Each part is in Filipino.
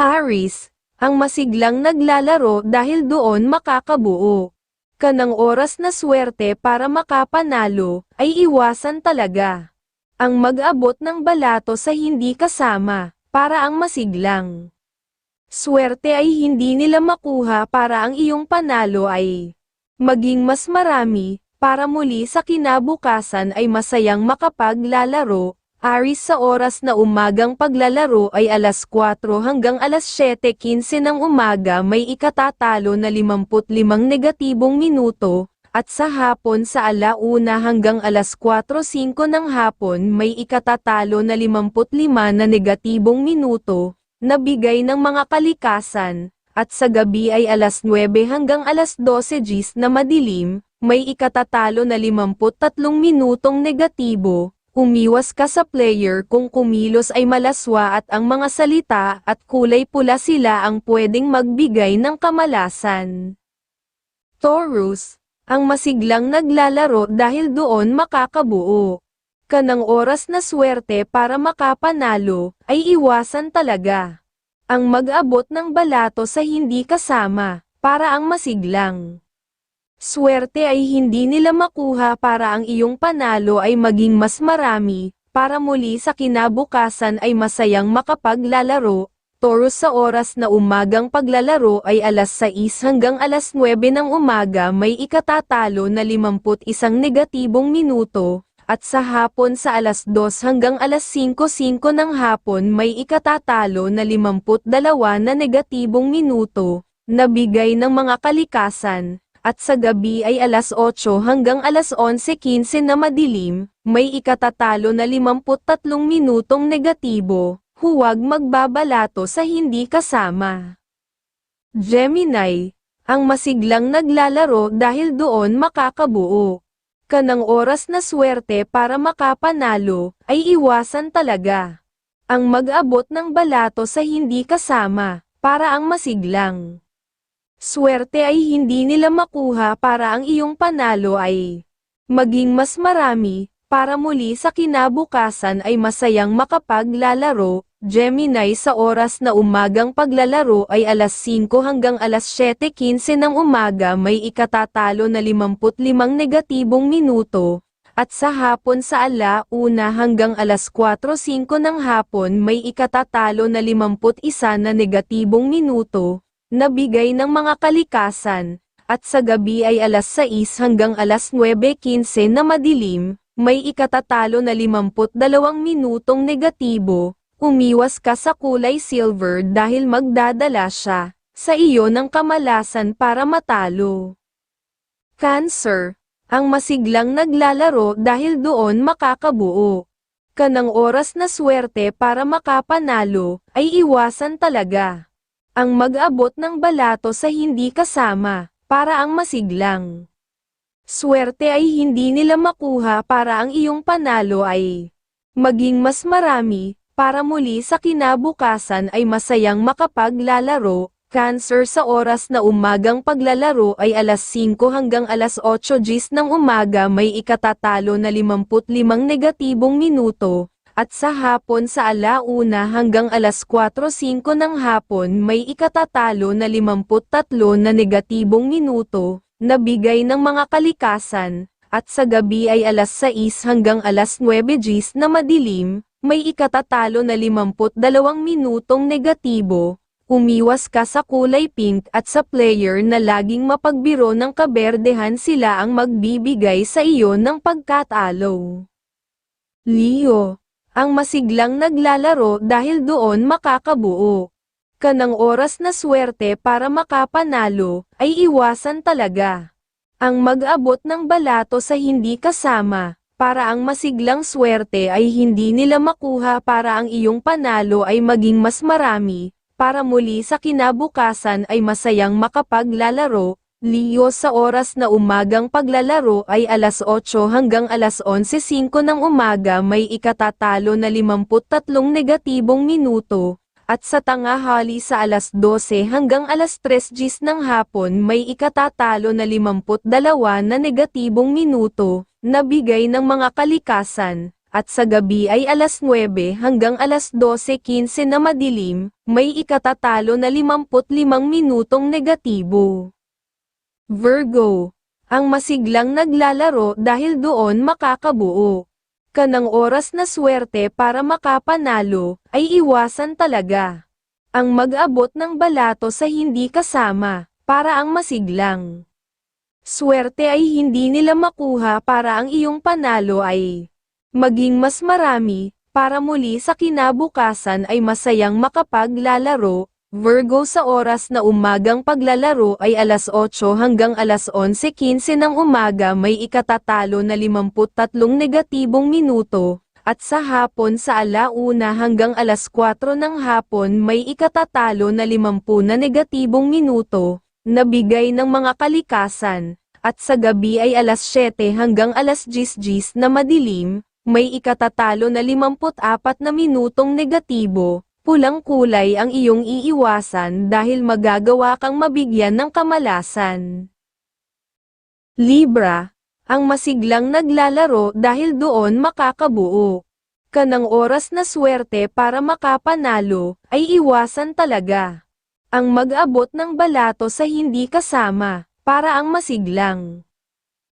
Aris, ang masiglang naglalaro dahil doon makakabuo. Kanang oras na swerte para makapanalo, ay iwasan talaga. Ang mag-abot ng balato sa hindi kasama, para ang masiglang. Swerte ay hindi nila makuha para ang iyong panalo ay maging mas marami, para muli sa kinabukasan ay masayang makapaglalaro, Aris sa oras na umagang paglalaro ay alas 4 hanggang alas 7.15 ng umaga may ikatatalo na 55 negatibong minuto, at sa hapon sa alauna hanggang alas 4.05 ng hapon may ikatatalo na 55 na negatibong minuto, na bigay ng mga kalikasan, at sa gabi ay alas 9 hanggang alas 12 gis na madilim, may ikatatalo na 53 minutong negatibo, umiwas ka sa player kung kumilos ay malaswa at ang mga salita at kulay pula sila ang pwedeng magbigay ng kamalasan. Taurus, ang masiglang naglalaro dahil doon makakabuo. Kanang oras na swerte para makapanalo, ay iwasan talaga. Ang mag-abot ng balato sa hindi kasama, para ang masiglang. Swerte ay hindi nila makuha para ang iyong panalo ay maging mas marami, para muli sa kinabukasan ay masayang makapaglalaro, Taurus sa oras na umagang paglalaro ay alas 6 hanggang alas 9 ng umaga may ikatatalo na 51 negatibong minuto, at sa hapon sa alas 2 hanggang alas 5.05 ng hapon may ikatatalo na 52 na negatibong minuto, na bigay ng mga kalikasan, at sa gabi ay alas 8 hanggang alas 11.15 na madilim, may ikatatalo na 53 minutong negatibo, huwag magbabalato sa hindi kasama. Gemini, ang masiglang naglalaro dahil doon makakabuo. Kanang oras na swerte para makapanalo, ay iwasan talaga. Ang mag-abot ng balato sa hindi kasama, para ang masiglang. Swerte ay hindi nila makuha para ang iyong panalo ay maging mas marami, para muli sa kinabukasan ay masayang makapaglalaro, Gemini sa oras na umagang paglalaro ay alas 5 hanggang alas 7.15 ng umaga may ikatatalo na 55 negatibong minuto, at sa hapon sa ala una hanggang alas 4.05 ng hapon may ikatatalo na 51 na negatibong minuto, na bigay ng mga kalikasan, at sa gabi ay alas 6 hanggang alas 9.15 na madilim, may ikatatalo na 52 minutong negatibo, umiwas ka sa kulay silver dahil magdadala siya sa iyo ng kamalasan para matalo. Cancer, ang masiglang naglalaro dahil doon makakabuo. Kanang oras na swerte para makapanalo, ay iwasan talaga. Ang mag-abot ng balato sa hindi kasama, para ang masiglang. Swerte ay hindi nila makuha para ang iyong panalo ay maging mas marami, para muli sa kinabukasan ay masayang makapaglalaro, Cancer sa oras na umagang paglalaro ay alas 5 hanggang alas 8 gis ng umaga may ikatatalo na 55 negatibong minuto, at sa hapon sa alauna hanggang alas 4.05 ng hapon may ikatatalo na 53 na negatibong minuto, na bigay ng mga kalikasan, at sa gabi ay alas 6 hanggang alas 9 gis na madilim, may ikatatalo na 52 minutong negatibo, umiwas ka sa kulay pink at sa player na laging mapagbiro ng kaberdehan sila ang magbibigay sa iyo ng pagkatalo. Leo, ang masiglang naglalaro dahil doon makakabuo. Kanang oras na swerte para makapanalo, ay iwasan talaga. Ang mag-abot ng balato sa hindi kasama, para ang masiglang swerte ay hindi nila makuha para ang iyong panalo ay maging mas marami, para muli sa kinabukasan ay masayang makapaglalaro, Leo sa oras na umagang paglalaro ay alas 8 hanggang alas 11.05 ng umaga may ikatatalo na 53 negatibong minuto, at sa tangahali sa alas 12 hanggang alas 3 gis ng hapon may ikatatalo na 52 na negatibong minuto, na bigay ng mga kalikasan, at sa gabi ay alas 9 hanggang alas 12.15 na madilim, may ikatatalo na 55 minutong negatibo. Virgo. Ang masiglang naglalaro dahil doon makakabuo. Kanang oras na swerte para makapanalo, ay iwasan talaga. Ang mag-abot ng balato sa hindi kasama, para ang masiglang. Swerte ay hindi nila makuha para ang iyong panalo ay maging mas marami, para muli sa kinabukasan ay masayang makapaglalaro, Virgo sa oras na umagang paglalaro ay alas 8 hanggang alas 11.15 ng umaga may ikatatalo na 53 negatibong minuto, at sa hapon sa alauna hanggang alas 4 ng hapon may ikatatalo na 50 na negatibong minuto, na bigay ng mga kalikasan, at sa gabi ay alas 7 hanggang alas 10 na madilim, may ikatatalo na 54 na minutong negatibo, pulang kulay ang iyong iiwasan dahil magagawa kang mabigyan ng kamalasan. Libra, ang masiglang naglalaro dahil doon makakabuo. Kanang oras na swerte para makapanalo, ay iwasan talaga. Ang mag-abot ng balato sa hindi kasama, para ang masiglang.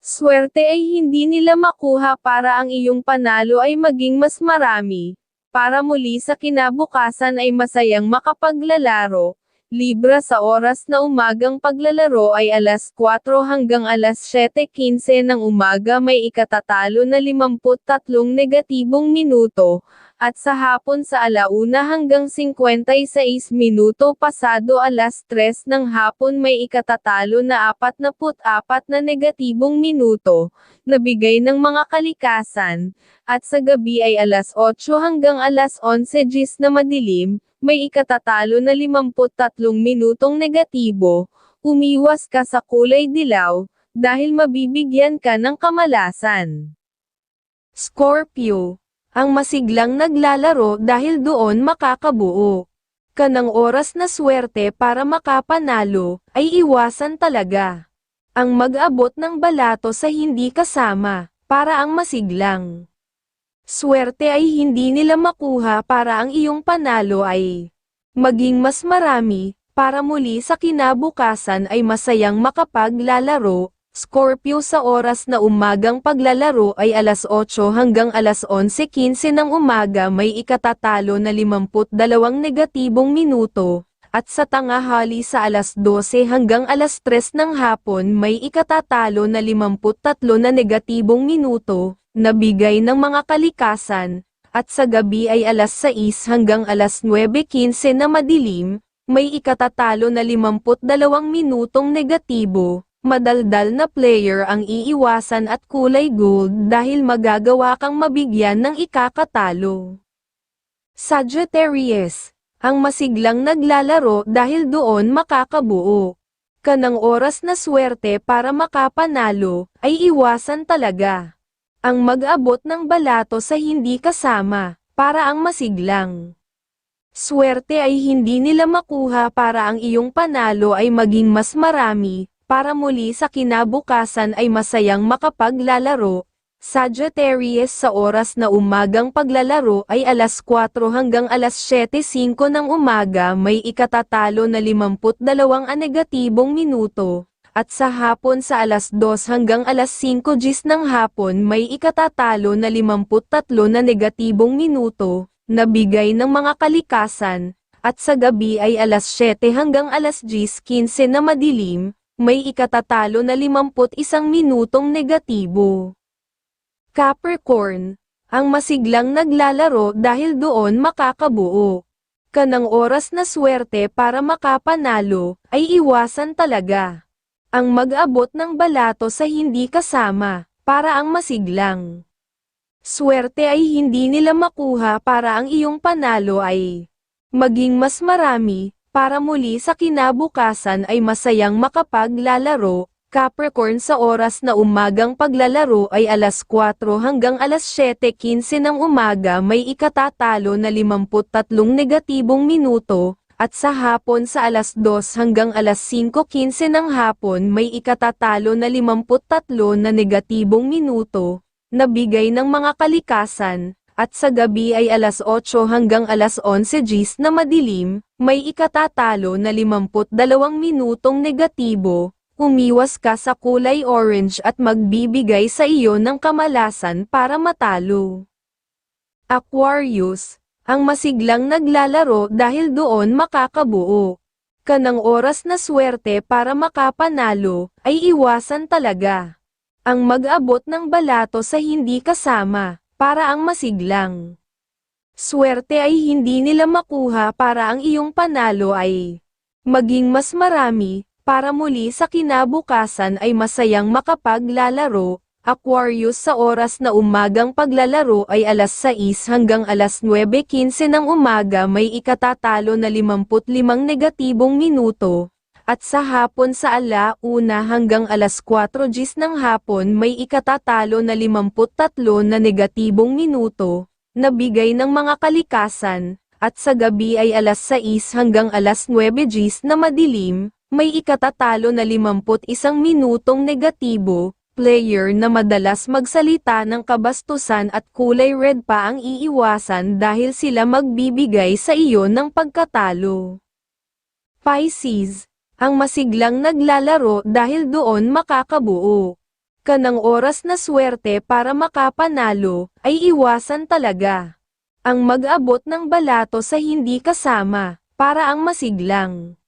Swerte ay hindi nila makuha para ang iyong panalo ay maging mas marami, para muli sa kinabukasan ay masayang makapaglalaro. Libra sa oras na umagang paglalaro ay alas 4 hanggang alas 7.15 ng umaga may ikatatalo na 53 negatibong minuto, at sa hapon sa alauna hanggang 56 minuto pasado alas 3 ng hapon may ikatatalo na 44 na negatibong minuto, na bigay ng mga kalikasan, at sa gabi ay alas 8 hanggang alas 11 gis na madilim, may ikatatalo na 53 minutong negatibo, umiwas ka sa kulay dilaw, dahil mabibigyan ka ng kamalasan. Scorpio ang masiglang naglalaro dahil doon makakabuo. Kanang oras na swerte para makapanalo, ay iwasan talaga. Ang mag-abot ng balato sa hindi kasama, para ang masiglang. Swerte ay hindi nila makuha para ang iyong panalo ay maging mas marami, para muli sa kinabukasan ay masayang makapaglalaro, Scorpio sa oras na umagang paglalaro ay alas 8 hanggang alas 11.15 ng umaga may ikatatalo na 52 negatibong minuto, at sa tangahali sa alas 12 hanggang alas 3 ng hapon may ikatatalo na 53 na negatibong minuto, na bigay ng mga kalikasan, at sa gabi ay alas 6 hanggang alas 9.15 na madilim, may ikatatalo na 52 minutong negatibo, madaldal na player ang iiwasan at kulay gold dahil magagawa kang mabigyan ng ikakatalo. Sagittarius, ang masiglang naglalaro dahil doon makakabuo. Kanang oras na swerte para makapanalo, ay iwasan talaga. Ang mag-abot ng balato sa hindi kasama, para ang masiglang. Swerte ay hindi nila makuha para ang iyong panalo ay maging mas marami, para muli sa kinabukasan ay masayang makapaglalaro. Sagittarius sa oras na umagang paglalaro ay alas 4 hanggang alas 7.05 ng umaga may ikatatalo na 52 ang negatibong minuto at sa hapon sa alas 2 hanggang alas 5 gis ng hapon may ikatatalo na 53 na negatibong minuto, na bigay ng mga kalikasan, at sa gabi ay alas 7 hanggang alas 10.15 na madilim, may ikatatalo na 51 minutong negatibo. Capricorn, ang masiglang naglalaro dahil doon makakabuo. Kanang oras na swerte para makapanalo, ay iwasan talaga ang mag-abot ng balato sa hindi kasama, para ang masiglang. Swerte ay hindi nila makuha para ang iyong panalo ay maging mas marami, para muli sa kinabukasan ay masayang makapaglalaro, Capricorn sa oras na umagang paglalaro ay alas 4 hanggang alas 7.15 ng umaga may ikatatalo na 53 negatibong minuto, at sa hapon sa alas 2 hanggang alas 5.15 ng hapon may ikatatalo na 53 na negatibong minuto, na bigay ng mga kalikasan, at sa gabi ay alas 8 hanggang alas 11 gis na madilim, may ikatatalo na 52 minutong negatibo, umiwas ka sa kulay orange at magbibigay sa iyo ng kamalasan para matalo. Aquarius, ang masiglang naglalaro dahil doon makakabuo. Kanang oras na swerte para makapanalo, ay iwasan talaga. Ang mag-abot ng balato sa hindi kasama, para ang masiglang. Swerte ay hindi nila makuha para ang iyong panalo ay maging mas marami, para muli sa kinabukasan ay masayang makapaglalaro, Aquarius sa oras na umagang paglalaro ay alas 6 hanggang alas 9.15 ng umaga may ikatatalo na 55 negatibong minuto, at sa hapon sa ala una hanggang alas 4 gis ng hapon may ikatatalo na 53 na negatibong minuto, na bigay ng mga kalikasan, at sa gabi ay alas 6 hanggang alas 9 gis na madilim, may ikatatalo na 51 minutong negatibo, player na madalas magsalita ng kabastusan at kulay red pa ang iiwasan dahil sila magbibigay sa iyo ng pagkatalo. Pisces, ang masiglang naglalaro dahil doon makakabuo. Kanang oras na swerte para makapanalo, ay iwasan talaga. Ang mag-abot ng balato sa hindi kasama, para ang masiglang.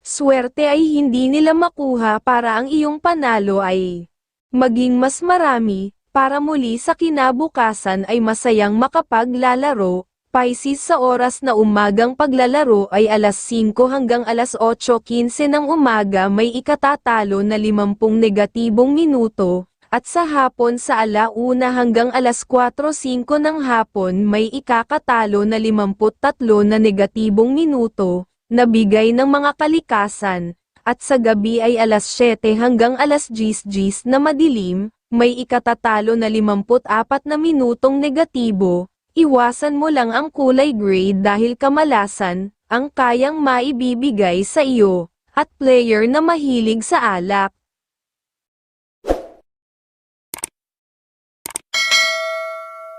Swerte ay hindi nila makuha para ang iyong panalo ay maging mas marami, para muli sa kinabukasan ay masayang makapaglalaro, Pisces sa oras na umagang paglalaro ay alas 5 hanggang alas 8.15 ng umaga may ikatatalo na 50 negatibong minuto, at sa hapon sa alauna hanggang alas 4.05 ng hapon may ikakatalo na 53 na negatibong minuto, na bigay ng mga kalikasan, at sa gabi ay alas 7 hanggang alas 10 gis na madilim, may ikatatalo na 54 na minutong negatibo, iwasan mo lang ang kulay gray dahil kamalasan, ang kayang maibibigay sa iyo, at player na mahilig sa alak.